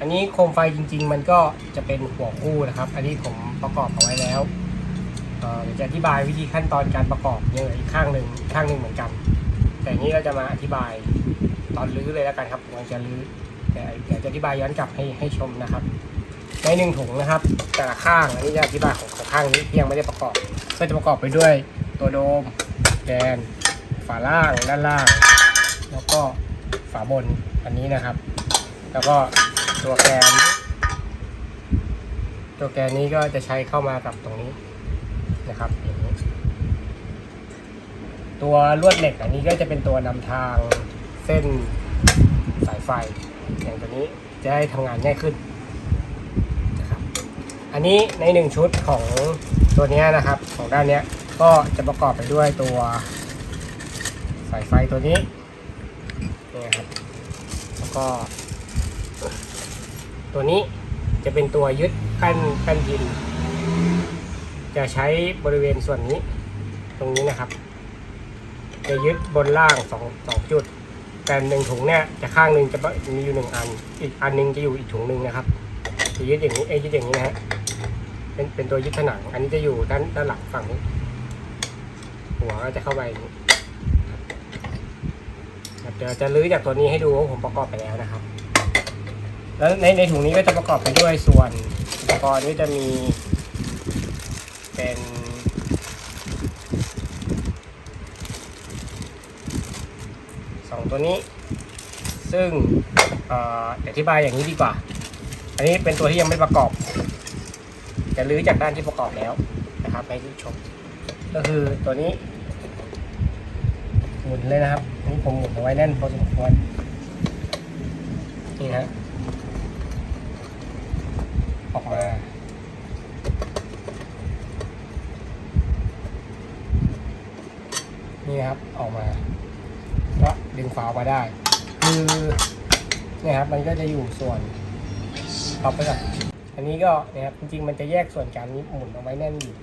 อันนี้โคมไฟจริง ๆ มันก็จะเป็นหัวคู่นะครับ อันนี้ผมประกอบเอาไว้แล้วเดี๋ยวจะอธิบายวิธีขั้นตอนการประกอบยังเหลืออีกข้างหนึ่งข้างหนึ่งเหมือนกัน แต่นนี้เราจะมาอธิบายตอนรื้อเลยแล้วกันครับผมจะรื้อแต่เดี๋ยวจะอธิบายย้อนกลับให้ให้ชมนะครับ ในหนึ่งถุงนะครับ แต่ละข้างอันนี้จะอธิบายของของข้างนี้ที่ยังไม่ได้ประกอบ ก็จะประกอบไปด้วยตัวโดมแกนฝาล่างด้านล่าง แล้วก็ฝาบนอันนี้นะครับ แล้วก็ ตัวแกน ตัวแกนนี้ก็จะใช้เข้ามากับตรงนี้นะครับอย่างนี้ ตัวลวดเหล็กอันนี้ก็จะเป็นตัวนำทางเส้นสายไฟ อย่างตัวนี้จะได้ทำงานง่ายขึ้นนะครับ อันนี้ในหนึ่งชุดของตัวนี้นะครับของด้านนี้ก็จะประกอบไปด้วยตัวสายไฟตัวนี้นี่ครับแล้วก็ ตัวนี้จะเป็นตัวยึดแป้นแป้นพิน จะใช้บริเวณส่วนนี้ ตรงนี้นะครับ จะยึดบนล่างสองสองจุดแต่หนึ่งถุงเนี่ยจะข้างหนึ่งจะมีอยู่หนึ่งอัน อีกอันหนึงจะอยู่อีกถุงหนึ่งนะครับจะยึดอย่างนี้เอ้ยึดอย่างนี้นะฮะเป็นเป็นตัวยึดผนัง อันนี้จะอยู่ด้านด้านหลังฝั่งนี้หัวก็จะเข้าไปเดี๋ยวจะลื้อจากตัวนี้ให้ดูว่าผมประกอบไปแล้วนะครับ แล้วในในถุงนี้ก็จะประกอบไปด้วยส่วนอุปกรณ์ที่จะมี เป็นสองตัวนี้ ซึ่งออธิบายอย่างนี้ดีกว่า อันนี้เป็นตัวที่ยังไม่ประกอบ จะลื้อจากด้านที่ประกอบแล้วนะครับให้ผู้ชม ก็คือตัวนี้ หมุนเลยนะครับนนี้ผมหมุนเอาไว้แน่นพอสมควรนี่นะ มานี่ครับออกมาก็ดึงฝาออกมาได้ คือเนี่ยครับมันก็จะอยู่ส่วนท็อปไปก่อนอันนี้ก็เนี่ยครับจริงๆ มันจะแยกส่วนการนี้หมุนเอาไว้แน่นอยู่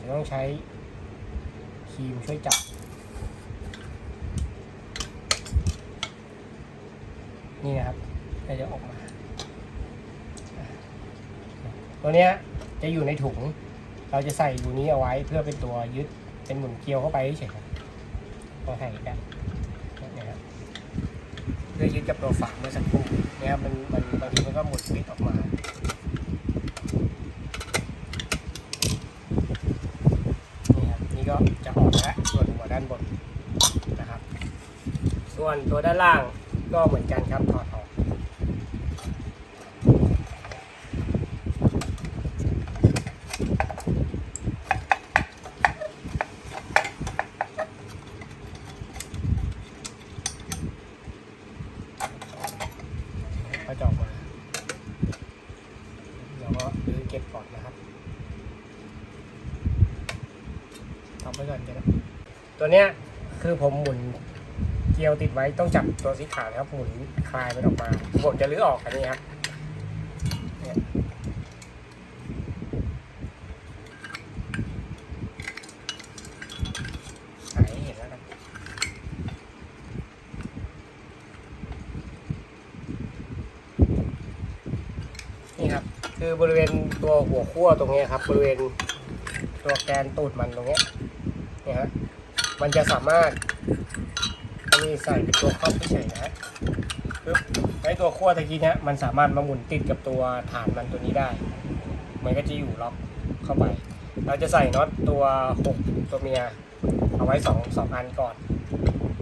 จะต้องใช้ครีมช่วยจับนี่นะครับก็จะออกมา ตัวเนี้ยจะอยู่ในถุง เราจะใส่รูนี้เอาไว้เพื่อเป็นตัวยึดเป็นหมุนเกลียวเข้าไปเฉยๆครับต้อให้ได้นะครับเพื่อยึดกับตัวฝาเมื่อสักครู่นะครับมันมันบางทีมันก็หมุนปิดออกมานี่ครับนี่ก็จะออกแล้วส่วนหัวด้านบนนะครับ ส่วนตัวด้านล่างก็เหมือนกันครับถอดออกจะออกมาเราก็รื้อเก็บก่อนนะครับทำไปก่อนจะได้ ตัวเนี้ยคือผมหมุนเกลียวติดไว้ต้องจับตัวสีขาวนะครับ หมุนคลายมันออกมา ผมจะรื้อออกอันนี้ครับนี่ยถ่ายให้เห็นแล้วกันนี่ครับ คือบริเวณตัวหัวขั้วตรงนี้ครับ บริเวณตัวแกนตูดมันตรงนี้เนี่ยฮะ มันจะสามารถอันนี้ใส่เป็นตัวครอบเฉยนะฮะปึ๊บไอ้ตัวขั้วตะกี้เนี้ยมันสามารถมาหมุนติดกับตัวฐานมันตัวนี้ได้ มันก็จะอยู่ล็อกเข้าไป เราจะใส่น็อตตัวหกตัวเมีย เอาไว้สองสองอันก่อน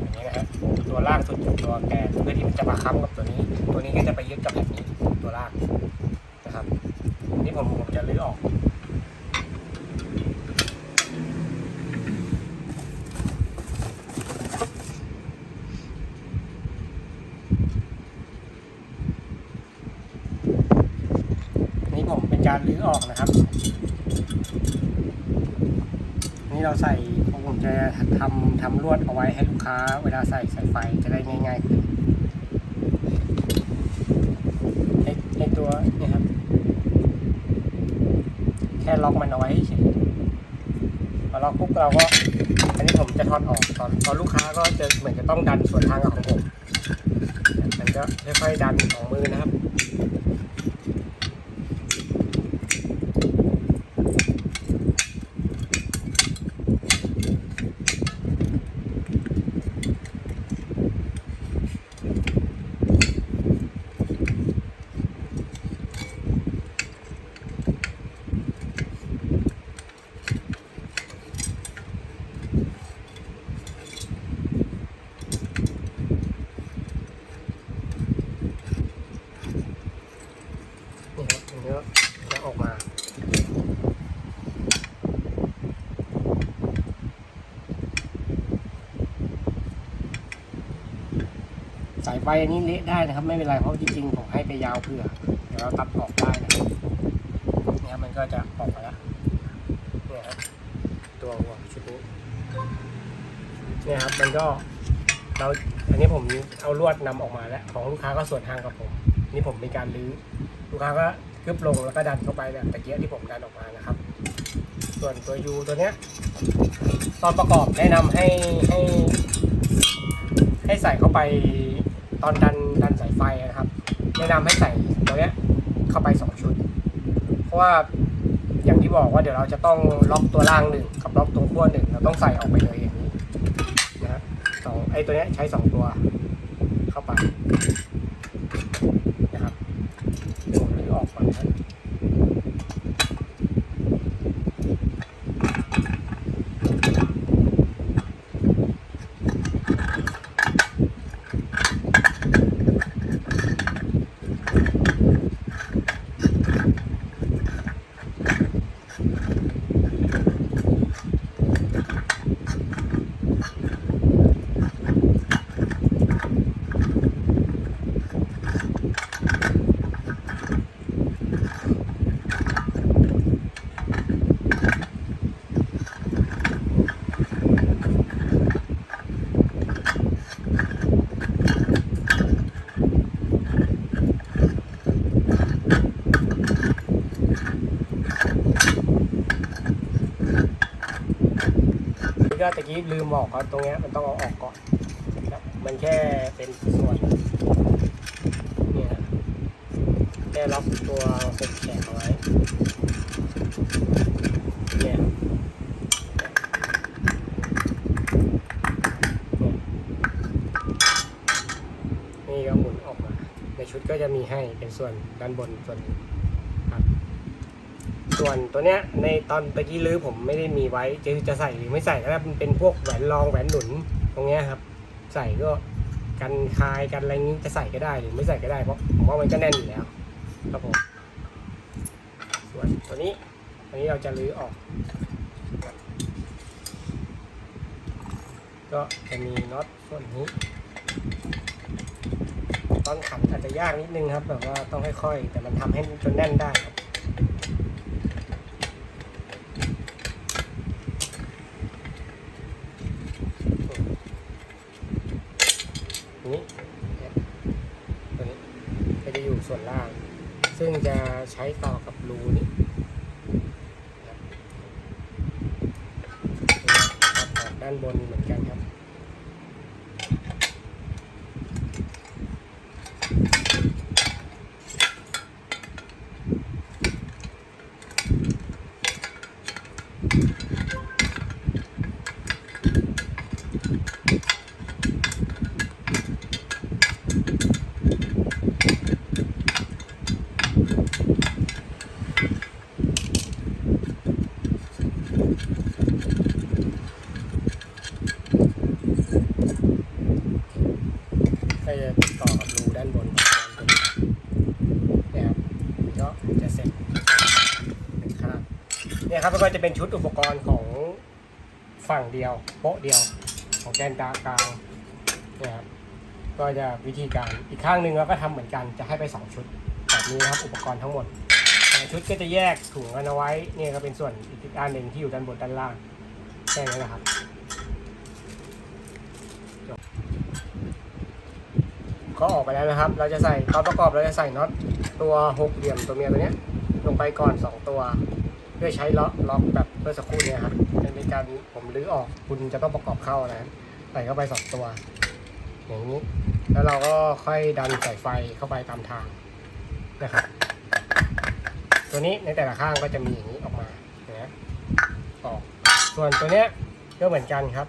อย่างนี้นะฮะตัวล่างสุดกับตัวแกนเพื่อที่มันจะมาค้ำกับตัวนี้ ตัวนี้ก็จะไปยึดกับแบบนี้ตัวล่างนะครับ นี่ผมผมจะลื้อออก นี่ผมเป็น การลื้อออกนะครับ นี่เราใส่ผมจะทำทำลวดเอาไว้ให้ลูกค้า เวลาใส่สายไฟจะได้ง่ายๆขึ้นไอ้ไอ้ตัวเนี่ยครับ แค่ล็อกมันเอาไว้เฉยพอล็อกปุ๊บเราก็อันนี้ผมจะถอดออกตอนตอนลูกค้าก็จะเหมือนจะต้องดันส่วนทางกับของผมมันก็ค่อยๆดันของมือนะครับ ไฟอันนี้เละได้นะครับ ไม่เป็นไรเพราะจริงๆผมให้ไปยาวเผื่อเดี๋ยวเราตัดออกได้นะครับเนี่ยมันก็จะออกมาแล้วเนี่ยครับตัวหัวชุดนี้เนี่ยครับมันก็เราอันนี้ผมเอาลวดนำออกมาแล้ว ของลูกค้าก็ส่วนทางกับผม นี่ผมมีการรื้อลูกค้าก็กึบลงแล้วก็ดันเข้าไปแบบตะเกียบที่ผมดันออกมานะครับ ส่วนตัวยูตัวเนี้ยตอนประกอบแนะนำให้ให้ให้ใส่เข้าไป ตอนดันดันสายไฟนะครับ แนะนำให้ใส่ตัวเนี้ยเข้าไปสองชุด เพราะว่าอย่างที่บอกว่าเดี๋ยวเราจะต้องล็อกตัวล่างหนึ่งกับล็อกตัวขั้วหนึ่งเราต้องใส่ออกไปเลยอย่างนี้นะสองไอ้ตัวเนี้ยใช้สองตัวเข้าไปนะครับเดี๋ยวผมรื้อออกก่อนนะ ก็ตะกี้ลืมบอกครับตรงนี้มันต้องเอาออกก่อนครับมันแค่เป็นส่วนเนี่ยนะแค่ล็อกตัวหกแขนเอาไว้เนี่ยนี่ก็หมุนออกมา ในชุดก็จะมีให้เป็นส่วนด้านบนส่วนนี้ ส่วนตัวเนี้ยในตอนตะกี้ลื้อผมไม่ได้มีไว้จะจะใส่หรือไม่ใส่ก็ได้มันเป็นพวกแหวนรองแหวนหนุนตรงเนี้ยครับ ใส่ก็กันคายกันอะไรนี้จะใส่ก็ได้หรือไม่ใส่ก็ได้เพราะผมว่ามันก็แน่นอยู่แล้วครับผมส่วนตัวนี้อันนี้เราจะลื้อออก ก็จะมีน็อตส่วนนี้ตอนขันอาจจะยากนิดนึงครับ แบบว่าต้องค่อยๆ แต่มันทำให้จนแน่นได้ครับ นี้เนี่ยตัวนี้ก็จะอยู่ส่วนล่าง ซึ่งจะใช้ต่อกับรูนี้ครับครับออกด้านบนเหมือนกันครับ ก็จะต่อกับรูด้านบนของด้านบนเนี่ยครับก็จะเสร็จหนึ่งข้างเครับแล้วก็จะเป็นชุดอุปกรณ์ของฝั่งเดียวโป๊ะเดียวของแกนกลางกลางเนี่ยครับก็จะวิธีการอีกข้างหนึ่งเราก็ทำเหมือนกันจะให้ไปสองชุดแบบนี้นะครับอุปกรณ์ทั้งหมดแต่ชุดก็จะแยกถุงกันเอาไว้เนี่ยก็เป็นส่วนอีกด้านหนึ่งที่อยู่ด้านบนด้านล่างแค่นั้นแหละครับก็ออกไปแล้วนะครับ เราจะใส่ตอนประกอบเราจะใส่น็อตตัวหกเหลี่ยมตัวเมียตัวเนี้ยลงไปก่อนสองตัว เพื่อใช้ล็อกล็อกแบบเมื่อสักครู่เนี่ยครับจะมีการผมรื้อออกคุณจะต้องประกอบเข้านะใส่เข้าไปสองตัว อย่างนี้ แล้วเราก็ค่อยดันสายไฟเข้าไปตามทางนะครับตัวนี้ในแต่ละข้างก็จะมีอย่างนี้ออกมานะออกส่วนตัวเนี้ยก็เหมือนกันครับ